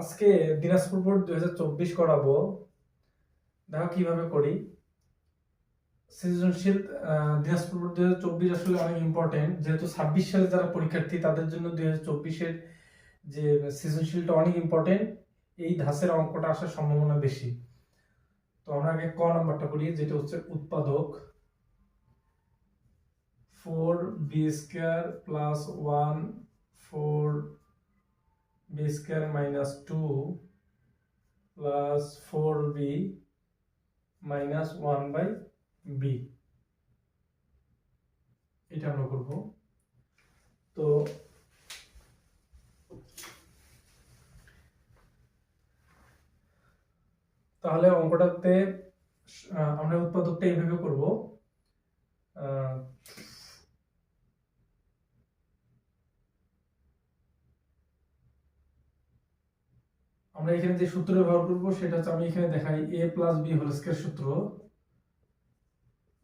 আজকে দিনাজপুর বোর্ড দুই হাজার চব্বিশ করাবো। দেখো কীভাবে করি। সৃজনশীল দিনাজপুর বোর্ড দুই হাজার চব্বিশ আসলে অনেক ইম্পর্টেন্ট যেহেতু ছাব্বিশ সালে যারা পরীক্ষার্থী, তাদের জন্য দুই হাজার চব্বিশের যে সৃজনশীলটা অনেক ইম্পর্টেন্ট এই ধাঁচের অঙ্কটা আসার সম্ভাবনা বেশি। তো আমরা আগে ক নাম্বারটা করি, যেটা হচ্ছে উৎপাদক। Four B square plus one four B square minus two plus four B minus one by B এটা আমরা করব। তো তাহলে অঙ্কটাতে আমরা উৎপাদকটা এইভাবে করব। আমরা এখানে যে সূত্র ব্যবহার করব, সেটা হচ্ছে আমি এখানে দেখাই A plus B whole square সূত্র।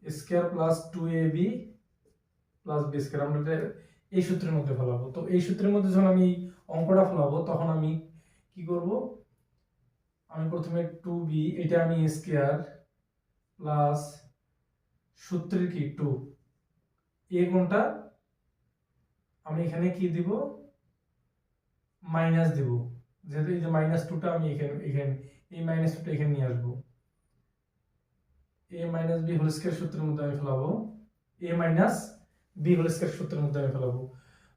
Square plus two A B plus B square আমরা এটা এই সূত্রের মধ্যে ফেলাবো। তো এই সূত্রের মধ্যে যখন আমি অঙ্কটা ফেলাবো, তখন আমি কি করব? আমি প্রথমে টু বি এটা আমি স্কয়ার প্লাস সূত্রের কি? টু এ কোনটা? আমি এখানে কি দিব? মাইনাস দিব। যেহেতু এই যে মাইনাস টুটা আমি এখানে এখানে, এই মাইনাস টুটা এখানে নিয়ে আসব। A minus B whole square সূত্রের মধ্যে আমি ফেলাবো। A minus B whole square সূত্রের মধ্যে আমি ফেলাবো।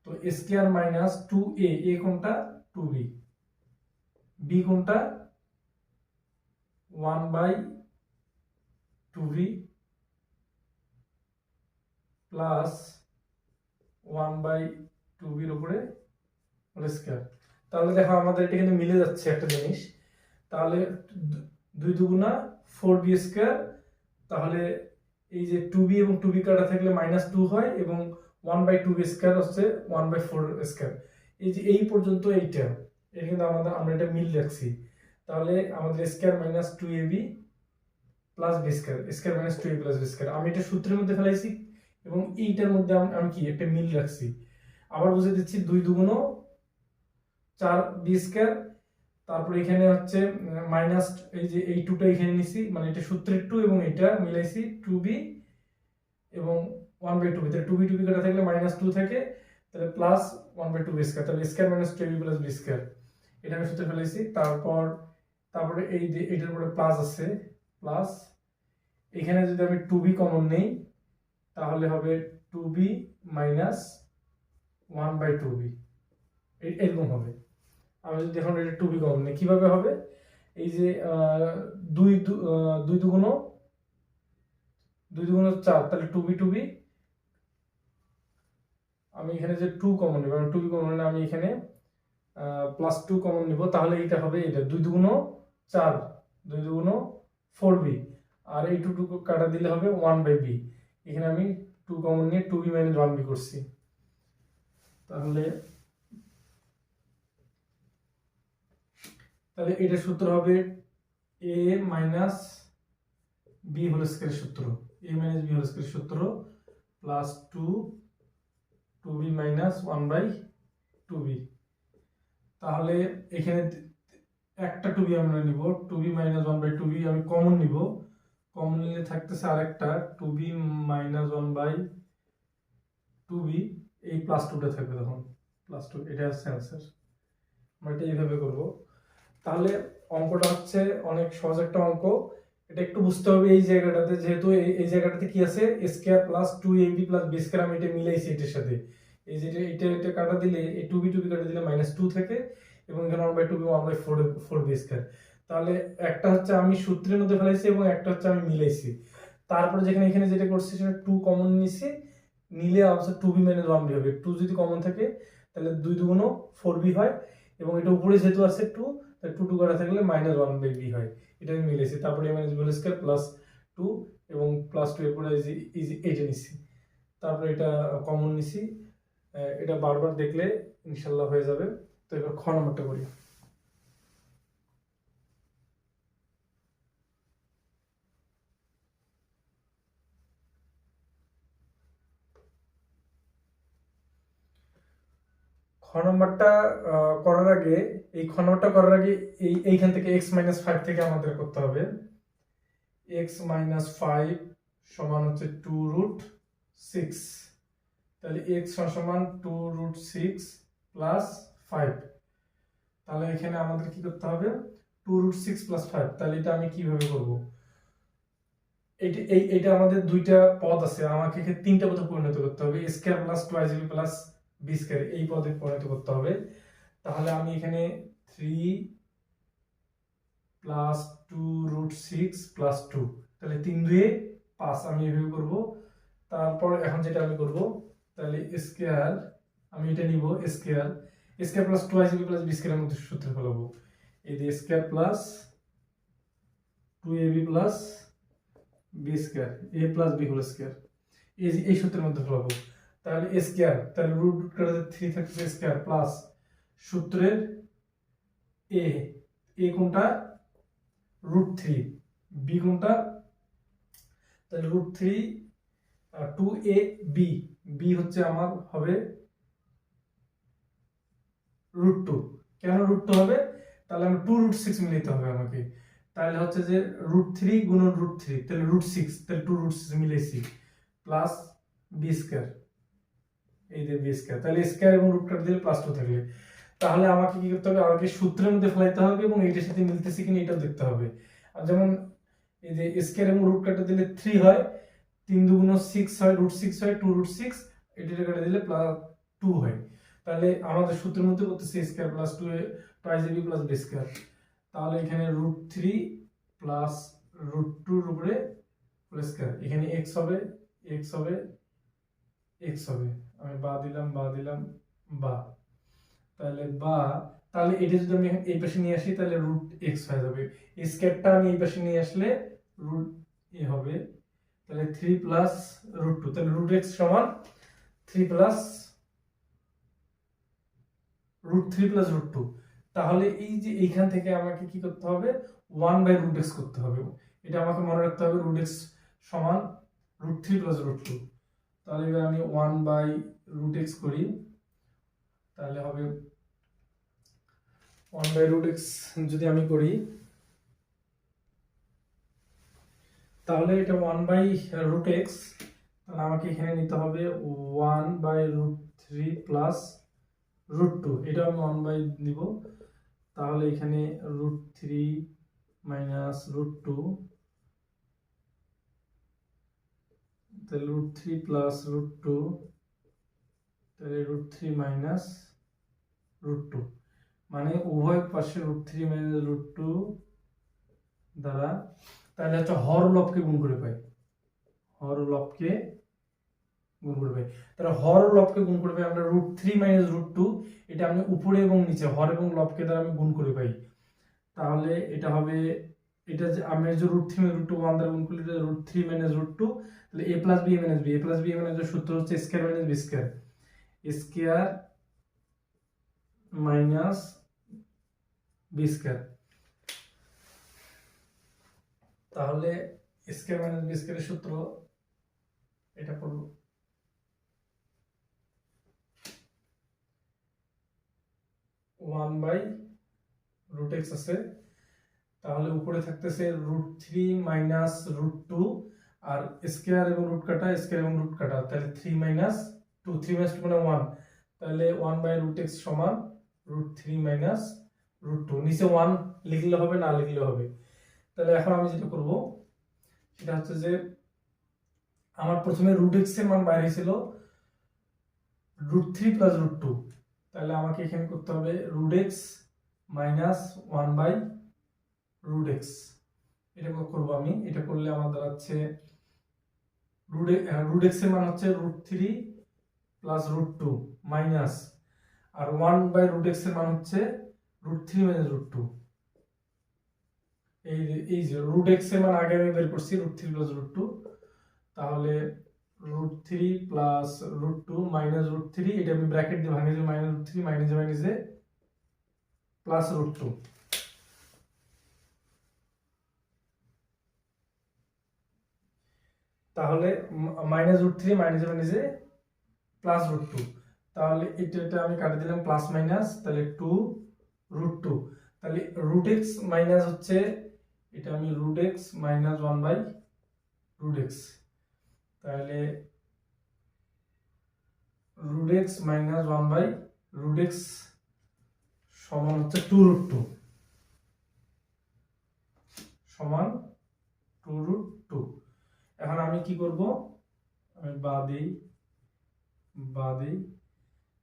তো square minus two A A কোনটা? টু বি বি কোনটা? One by two B plus one by two বির উপরে হোল স্কয়ার তাহলে দেখো আমাদের এটা কিন্তু মিলে যাচ্ছে একটা জিনিস। তাহলে দুই দুগুণা ফোর বি স্কোয়ার তাহলে এই যে টু বি এবং টু বি কাটা থাকলে মাইনাস টু হয় এবং one by two B square হচ্ছে ওয়ান বাই ফোর স্কোয়ার এই যে এই পর্যন্ত এইটা, এটা কিন্তু আমাদের, আমরা এটা মিল রাখছি। তাহলে আমাদের square minus two A B plus B square square minus two A plus B square আমি এটা সূত্রের মধ্যে ফেলাইছি এবং এইটার মধ্যে আমি কি, একটা মিল রাখছি। আবার বুঝে দিচ্ছি দুই দুগুণ চার বি স্কোয়ার, তারপর এখানে হচ্ছে মাইনাস এই যে এই টুটা এখানে নিছি মানে এটা সূত্রের টু এবং এটা মিলাইছি টু বি এবং ওয়ান বাই টু তাহলে টু বি টু বি কাটা থাকলে মাইনাস টু থাকে, তাহলে plus one by two B square তাহলে square minus two B plus B square এটা আমি সূত্রে ফেলেছি, তারপর, তারপরে এই যে এটার উপরে প্লাস আছে প্লাস এখানে যদি আমি টু বি কমন নেই, তাহলে হবে two B minus one by two B এরকম হবে। আমি যদি এখন এটা টু বি কমন কীভাবে হবে? এই যে দুই দুই দুগুণ দুই দুগুণ চার, তাহলে টু বি টু বি আমি এখানে যে টু কমন নিব টু বি কমন আমি এখানে প্লাস টু কমন নিব, তাহলে এটা হবে এটা দুই দুগুণ চার, দুই দুগুণ ফোর বি আর এই টু টু কাটা দিলে হবে ওয়ান বাই বি এখানে আমি টু কমন নিয়ে two B minus one B করছি। তাহলে তাহলে এটা সূত্র হবে A minus B whole square সূত্র। A minus B whole square সূত্র plus two two B minus one by two B তাহলে এখানে একটা টু বি আমরা নিব। Two B minus one by two B আমি কমন নিব। কমন নিলে থাকতেছে আরেকটা। Two B minus one by two B এই প্লাস টুটা থাকবে তখন। প্লাস টু এটা হচ্ছে অ্যান্সার আমরা এটা এইভাবে করব। তাহলে অঙ্কটা হচ্ছে অনেক সহজ একটা অঙ্ক। এটা একটু বুঝতে হবে এই জায়গাটাতে, যেহেতু এই জায়গাটাতে কি আছে? Square plus two A B plus B square আমি এটা মিলাইছি এটার সাথে। এই যে এটা এটা কাটা দিলে, এই টু বি টু বি কাটা দিলে মাইনাস টু থাকে এবং এখানে one by two B one by four four B square তাহলে একটা হচ্ছে আমি সূত্রের মধ্যে ফেলাইছি এবং একটা হচ্ছে আমি মিলাইছি। তারপরে যেখানে এখানে যেটা করছি সেটা টু কমন নিছি, নিলে অবশ্য two B minus one B হবে। টু যদি কমন থাকে, তাহলে দুই দুগুণ ফোর বি হয় এবং এটা উপরে যেহেতু আছে টু টু টু করা থাকলে মাইনাস ওয়ান বাই বি হয়। এটা আমি মিলেছি তারপরে minus B square plus two এবং প্লাস টু এরপরে যে এইটা নিছি তারপরে এটা কমন নিছি এটা বারবার দেখলে ইনশাল্লাহ হয়ে যাবে। তো এবার খ নম্বরটা করি খ নম্বরটা করার আগে, এই খ নম্বরটা করার আগে এই, এইখান থেকে এক্স মাইনাস ফাইভ থেকে আমাদের করতে হবে। এক্স মাইনাস ফাইভ সমান হচ্ছে টু রুট সিক্স তাহলে এক্স সমান two root six plus five তাহলে এখানে আমাদের কি করতে হবে? Two root six plus five তাহলে এটা আমি কীভাবে করব? এইটা এই, এটা আমাদের দুইটা পদ আছে। আমাকে তিনটা পদে পরিণত করতে হবে। Square plus B plus B square এই পদে পরিণত করতে হবে। তাহলে আমি এখানে three plus two root six plus two তাহলে তিন দুয়ে পাঁচ আমি এভাবে করব। তারপর এখন যেটা আমি করব, তাহলে স্কয়ার আমি এটা নিব square square plus two ICB plus B স্কয়ারের মধ্যে সূত্র ফেলাবো। এই যে square plus two A B plus B square A plus B whole square এই এই সূত্রের মধ্যে ফেলাবো। তাহলে স্কয়ার তাহলে রুট কাটাতে থ্রি থাকছে স্কয়ার প্লাস সূত্রের এ এ কোনটা? রুট থ্রি বি কোনটা? তাহলে root three two A B B হচ্ছে আমার হবে রুট টু কেন রুট টু হবে? তাহলে আমি টু রুট সিক্স মিলাইতে হবে আমাকে। তাহলে হচ্ছে যে রুট থ্রি গুণন রুট থ্রি তাহলে রুট সিক্স তাহলে টু রুট সিক্স মিলাইছি প্লাস বি স্কয়ার এই যে বি স্কয়ার তাহলে স্কয়ার এবং রুট কাট দিলে প্লাস টু থাকবে তাহলে আমাকে কি করতে হবে? আমাকে সূত্রের মধ্যে ফেলাইতে হবে এবং এইটার সাথে মিলতেছে কিনা এটাও দেখতে হবে। আর যেমন এই যে স্কয়ার এবং রুট কাটে দিলে থ্রি হয়, তিন দুগুণ সিক্স হয় রুট সিক্স হয় টু রুট সিক্স এটা কাটে দিলে প্লাস টু হয়। তাহলে আমাদের সূত্রের মধ্যে করতেছে square plus two twice B plus B square তাহলে এখানে রুট থ্রি প্লাস রুট টুর উপরে স্কয়ার এখানে এক্স হবে এক্স হবে এক্স হবে। আমি বা দিলাম বা দিলাম, বা। তাহলে বা, তাহলে এটা যদি আমি এই পাশে নিয়ে আসি, তাহলে রুট এক্স হয়ে যাবে। স্কয়ারটা আমি এই পাশে নিয়ে আসলে রুট এ হবে। তাহলে থ্রি প্লাস রুট টু তাহলে রুট এক্স সমান three plus root three plus root two তাহলে এই যে এইখান থেকে আমাকে কি করতে হবে? ওয়ান বাই রুট এক্স করতে হবে। এটা আমাকে মনে রাখতে হবে রুট এক্স সমান root three plus root two তাহলে এবার আমি ওয়ান বাই রুট এক্স করি। তাহলে হবে ওয়ান বাই রুট এক্স যদি আমি করি, তাহলে এটা ওয়ান বাই রুট এক্স তাহলে আমাকে এখানে নিতে হবে one by root three plus root two এটা আমি ওয়ান বাই দিব তাহলে এখানে root three minus root two তাহলে root three plus root two তাহলে root three minus root two মানে উভয় পাশে root three minus root two দ্বারা তাহলে হচ্ছে হর লবকে গুণ করে পাই। হর লবকে গুণ করে পাই। তাহলে হর লবকে গুণ করে পাই আমরা root three minus root two এটা আমি উপরে এবং নিচে, হর এবং লবকে দ্বারা আমি গুণ করে পাই। তাহলে এটা হবে এটা যে আমি যে root three root two one দ্বারা গুণ করলে এটা root three minus root two তাহলে A plus B minus B A plus B minus সূত্র হচ্ছে square minus B square square minus B square তাহলে স্কয়ার মাইনাস বি স্কয়ারের সূত্র এটা পড়ব। ওয়ান বাই রুট এক্স আছে। তাহলে উপরে থাকতেছে root three minus root two আর স্কয়ার এবং রুট কাটা স্কয়ার এবং রুট কাটা, তাহলে three minus two three minus two মানে ওয়ান তাহলে ওয়ান বাই রুট এক্স সমান root three minus root two নিচে ওয়ান লিখলে হবে, না লিখলে হবে। তাহলে এখন আমি যেটা করব, সেটা হচ্ছে যে আমার প্রথমে রুট এক্সের মান বাইরে ছিল root three plus root two তাহলে আমাকে এখানে করতে হবে root X minus one by root X এটা করব আমি। এটা করলে আমার দাঁড়াচ্ছে রুট রুট এক্সের মান হচ্ছে root three plus root two minus. R one by root এক্সের মান হচ্ছে root three minus root two. এই এই যে রুট এক্সের মান আগে আমি বের করছি, root three plus root two. তাহলে root three plus root two minus root three, এটা আমি ব্র্যাকেট দিয়ে ভাঙিয়ে মাইনাস রুট থ্রি মাইনাসে প্লাস রুট টু। তাহলে মাইনাস রুট থ্রি মাইনাসে মাইনাসে প্লাস রুট টু তাহলে এটা এটা আমি কাটে দিলাম প্লাস মাইনাস তাহলে টু রুট টু তাহলে রুট এক্স মাইনাস হচ্ছে, এটা আমি root X minus one by root X তাহলে root X minus one by root X সমান হচ্ছে টু রুট টু সমান টু রুট টু এখন আমি কি করব? আমি বা দিই বা দিই।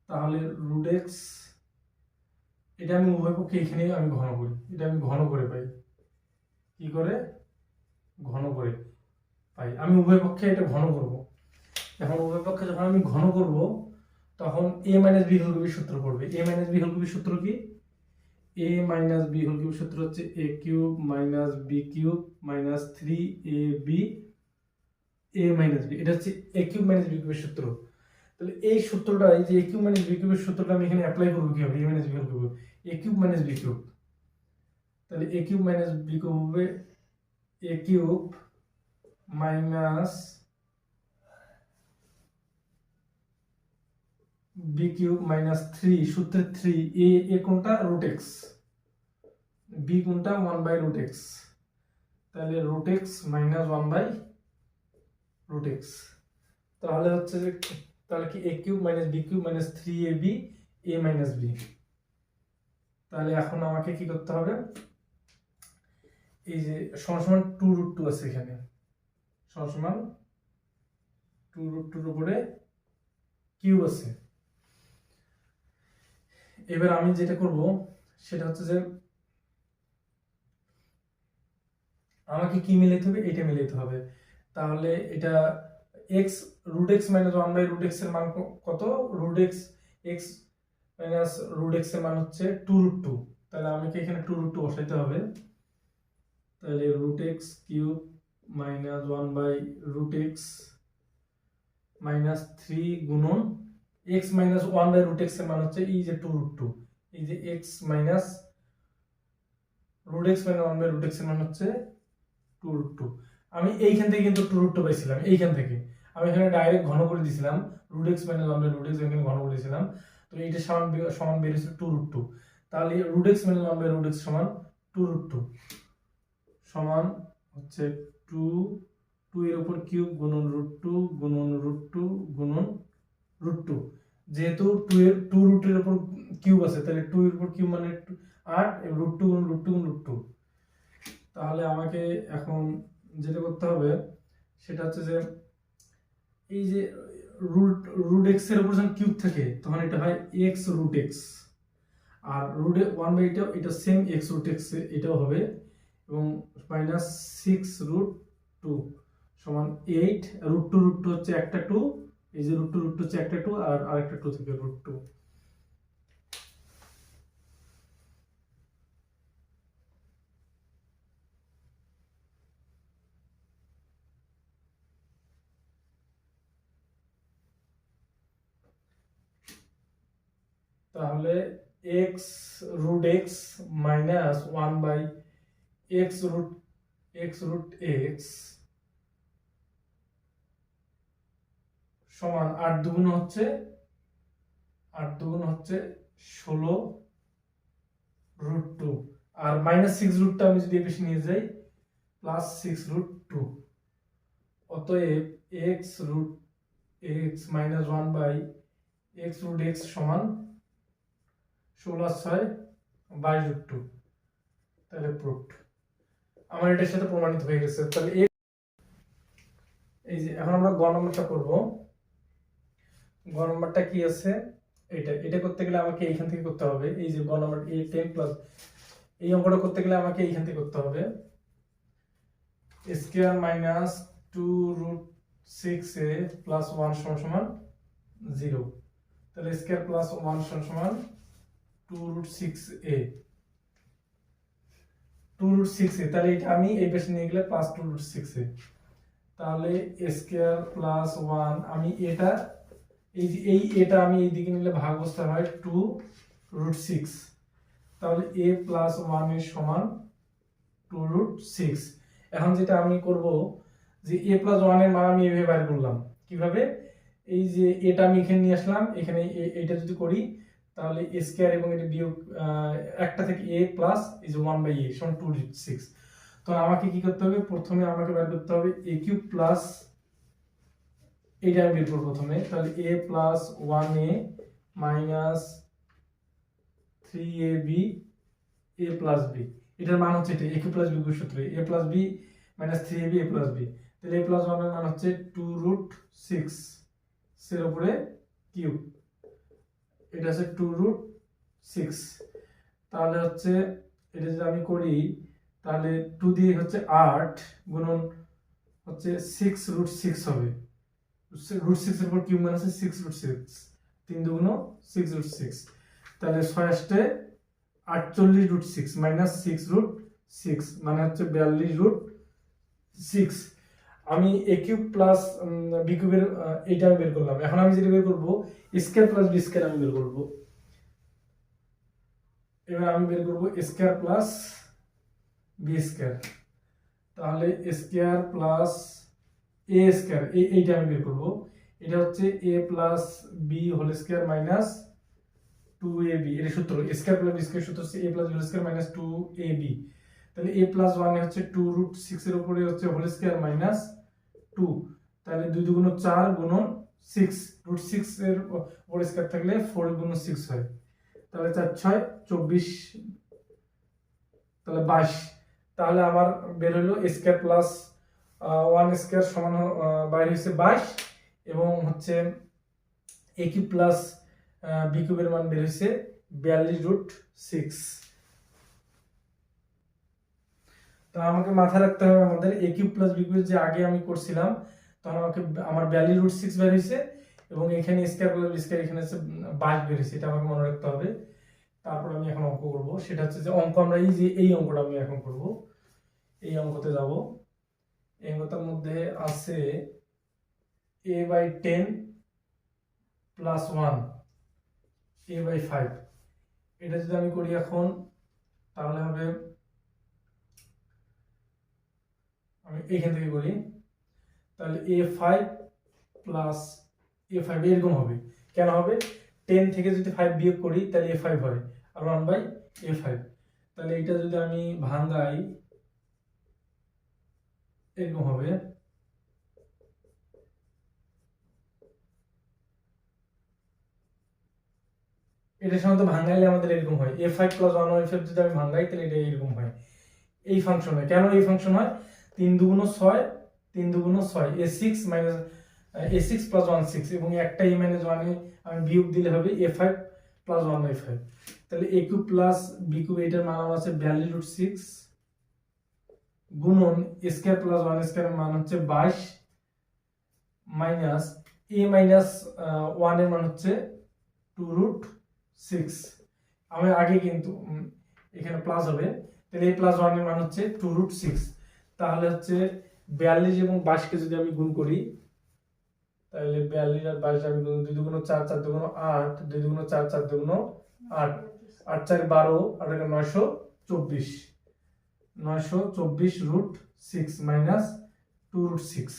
তাহলে রুট এক্স এটা আমি উভয় পক্ষে এখানে আমি ঘন করি। এটা আমি ঘন করে পাই। কি করে? ঘন করে পাই। আমি উভয় পক্ষে এটা ঘন করব। এখন উভয় পক্ষে যখন আমি ঘন করব, তখন এ মাইনাস বি হলকুবির সূত্র পড়বে। এ মাইনাস বি হলকুবির সূত্র কি? এ মাইনাস বি হলকুবির সূত্র হচ্ছে A cube minus B cube minus three A B A minus B এটা হচ্ছে এ কিউব মাইনাস বি কিউবের সূত্র। তাহলে এই সূত্রটা, এই যে এ কিউব মাইনাস বি কিউবের সূত্রটা আমি এখানে অ্যাপ্লাই করব কি হবে A minus B cube A cube minus B cube তাহলে A cube minus B cube হবে A cube minus B cube minus three সূত্রের থ্রি এ এ কোনটা? রুট এক্স বি কোনটা? ওয়ান বাই রুট এক্স তাহলে root X minus one by root X তাহলে হচ্ছে যে, তাহলে কি A cube minus B cube minus three A B A minus B তাহলে এখন আমাকে কি করতে হবে? এই যে সমান সমান টু রুট টু আছে এখানে। সমান সমান টু রুট টুর উপরে কিউব আছে। এবার আমি যেটা করব, সেটা হচ্ছে যে, আমাকে কি মিলাইতে হবে? এটা মিলাইতে হবে। তাহলে এটা X root X minus one by root এক্সের মান কত? Root X X minus root এক্সের মান হচ্ছে টু রুট টু তাহলে আমাকে এখানে টু রুট টু বসাইতে হবে। তাহলে root X cube minus one by root X minus three গুণন X minus one by root এক্সের মান হচ্ছে এই যে টু রুট টু এই যে X minus root X minus one by root X মান হচ্ছে টু রুট টু আমি এইখান থেকে কিন্তু টু রুট টু পাইছিলাম, এইখান থেকে। আমি এখানে ডাইরেক্ট ঘন করে দিয়েছিলাম root X minus one by root X এখানে ঘন করে দিয়েছিলাম তো এইটা সমান সমান বেরিয়েছে টু রুট টু তাহলে root X minus one by root X সমান টু রুট টু সমান হচ্ছে টু টু এর উপর কিউব গুণন রুট টু গুণন রুট টু গুণন রুট টু যেহেতু টু এর টু রুটের উপর কিউব আছে, তাহলে টু এর উপর কিউব মানে আট রুট টু গুণ রুট টু গুণ রুট টু তাহলে আমাকে এখন যেটা করতে হবে, সেটা হচ্ছে যে এই যে রুট রুট এক্সের উপর যখন কিউব থাকে, তখন এটা হয় এক্স রুট এক্স আর রুট ওয়ান বাই এটা এটা সেম এক্স রুট এক্স এটাও হবে। এবং মাইনাস সিক্স রুট টু সমান eight root two root two হচ্ছে একটা টু এই যে রুট টু রুট টু হচ্ছে একটা টু আর আরেকটা টু থেকে রুট টু তাহলে X root X minus one by X root X root X সমান আট দুগুণ হচ্ছে, আট দুগুণ হচ্ছে ষোলো রুট টু আর মাইনাস সিক্স রুটটা আমি যদি বেশি নিয়ে যাই প্লাস সিক্স রুট টু অতএব X root X minus one by X root X সমান ষোলো ছয় বাইশ রুট টু তাহলে প্রুফড আমার এটার সাথে প্রমাণিত হয়ে গেছে। তাহলে এই যে এখন আমরা গ নম্বরটা করব। গ নম্বরটা কি আছে? এটা এটা করতে গেলে আমাকে এইখান থেকে করতে হবে। এই যে গ নম্বর এ টেন প্লাস এই অঙ্কটা করতে গেলে আমাকে এইখান থেকে করতে হবে। Square minus two root six A plus one সমান সমান জিরো তাহলে স্কোয়ার প্লাস ওয়ান সমান সমান two root six A two root A তাহলে এটা আমি এই পাশে নিয়ে গেলে plus two root six A তাহলে স্কোয়ার প্লাস ওয়ান আমি এটা, এই এই এটা আমি এই দিকে নিলে ভাগ বসতে হয় টু রুট সিক্স তাহলে এ প্লাস ওয়ানের সমান টু রুট সিক্স এখন যেটা আমি করব যে এ প্লাস ওয়ানের মান আমি এভাবে বাইর করলাম। কীভাবে? এই যে এটা আমি এখানে নিয়ে আসলাম, এখানে এটা যদি করি তাহলে এ স্কোয়ার এবং এটা বিয়োগ একটা থেকে A plus is one by A সমান টু সিক্স তো আমাকে কি করতে হবে? প্রথমে আমাকে বের করতে হবে এ কিউব প্লাস এটা আমি বের করব প্রথমে। তাহলে A plus one A minus three A B A plus B এটার মান হচ্ছে এটা এ কিউ প্লাস বি সূত্রে। A plus B minus three A B A plus B তাহলে এ প্লাস ওয়ানের মান হচ্ছে টু রুট সিক্স এর উপরে কিউব এটা হচ্ছে টু রুট সিক্স তাহলে হচ্ছে এটা যদি আমি করি, তাহলে টু দিয়ে হচ্ছে আট গুণন হচ্ছে সিক্স রুট সিক্স হবে। রুট সিক্স এর উপর কিউব মানে হচ্ছে সিক্স রুট সিক্স তিন দুগুণ সিক্স রুট সিক্স তাহলে ছয় আসতে আটচল্লিশ root six minus six root six মানে হচ্ছে বিয়াল্লিশ রুট সিক্স আমি এ কিউব প্লাস বি কিউবের এইটা আমি বের করলাম। এখন আমি যেটা বের করব স্কোয়ার প্লাস বি স্কোয়ার আমি বের করব। এবার আমি বের করব স্কোয়ার প্লাস বি স্কোয়ার তাহলে স্কোয়ার প্লাস এ স্কোয়ার এইটা আমি বের করব। এটা হচ্ছে A plus B whole square minus two A B এর সূত্র স্কোয়ার প্লাস বি স্কোয়ার সূত্র হচ্ছে A plus whole square minus two A B তাহলে এ প্লাস ওয়ানে হচ্ছে টু রুট সিক্স এর উপরে হচ্ছে হোল স্কোয়ার মাইনাস টু তাহলে দুই দুগুণ চার গুণন সিক্স রুট সিক্স এর উপর স্কোয়ার থাকলে ফোর গুণ সিক্স হয়। তাহলে চার, ছয়, চব্বিশ, তাহলে বাইশ। তাহলে আমার বের হলো স্কোয়ার প্লাস ওয়ান স্কোয়ার সমান বাইরে হচ্ছে বাইশ এবং হচ্ছে এ কিউব প্লাস বি কিউবের মান বের হয়েছে বিয়াল্লিশ রুট সিক্স তো আমাকে মাথায় রাখতে হবে আমাদের A cube plus B cube যে আগে আমি করছিলাম, তখন আমাকে আমার বিয়াল্লিশ রুট সিক্স বের হয়েছে এবং এখানে স্কোয়ার প্লাস বি স্কোয়ার এখানে হচ্ছে বাইশ বের হয়েছে, এটা আমাকে মনে রাখতে হবে। তারপর আমি এখন অঙ্ক করব। সেটা হচ্ছে যে অঙ্ক আমরা এই যে এই অঙ্কটা আমি এখন করব। এই অঙ্কতে যাব। এই অঙ্কটার মধ্যে আছে A by ten plus one A by five এটা যদি আমি করি এখন, তাহলে হবে আমি এইখান থেকে করি তাহলে A five plus A five এরকম হবে। কেন হবে? টেন থেকে যদি ফাইভ বিয়োগ করি, তাহলে এ ফাইভ হয়। আর ওয়ান বাই এ ফাইভ তাহলে এটা যদি আমি এরকম হবে। এটা সাধারণত ভাঙ্গাইলে আমাদের এরকম হয়। A five plus one by five যদি আমি ভাঙ্গাই, তাহলে এটা এরকম হয়। এই ফাংশন হয়। কেন এই ফাংশন হয়? তিন দুগুণ ছয়, তিন দুগুণ ছয়, A six minus A six plus one six এবং একটা এ মাইনাস ওয়ানে আমি বিয়োগ দিলে হবে A five plus one by five তাহলে A cube plus B cube এটার মান আছে বিয়াল্লিশ রুট সিক্স গুণন স্কোয়ার প্লাস ওয়ান স্কোয়ার মান হচ্ছে বাইশ মাইনাস এ মাইনাস ওয়ানের মান হচ্ছে টু রুট সিক্স আমি আগে কিন্তু এখানে প্লাস হবে। তাহলে এই প্লাস ওয়ানের মান হচ্ছে টু রুট সিক্স তাহলে হচ্ছে বিয়াল্লিশ এবং বাইশকে যদি আমি গুণ করি, তাহলে বিয়াল্লিশ আর বাইশ আমি গুণ দুই দুগুণ চার চার দুগুণ আট, দুই দুগুণ চার চার দুগুণ আট আট চার বারো, আট নয়শো চব্বিশ। নয়শো চব্বিশ root six minus two root six.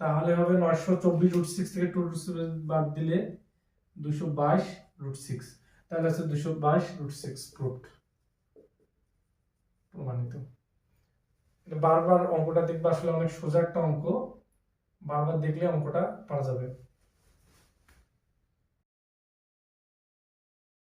তাহলে হবে নয়শো চব্বিশ রুট সিক্স থেকে টু রুট বাদ দিলে দুশো বাইশ রুট সিক্স। তাহলে আছে দুশো বাইশ রুট সিক্স প্রুফড প্রমাণিত। বারবার অঙ্কটা দেখবে আসলে অনেক সোজা একটা অঙ্ক বারবার দেখলে অঙ্কটা পারা যাবে।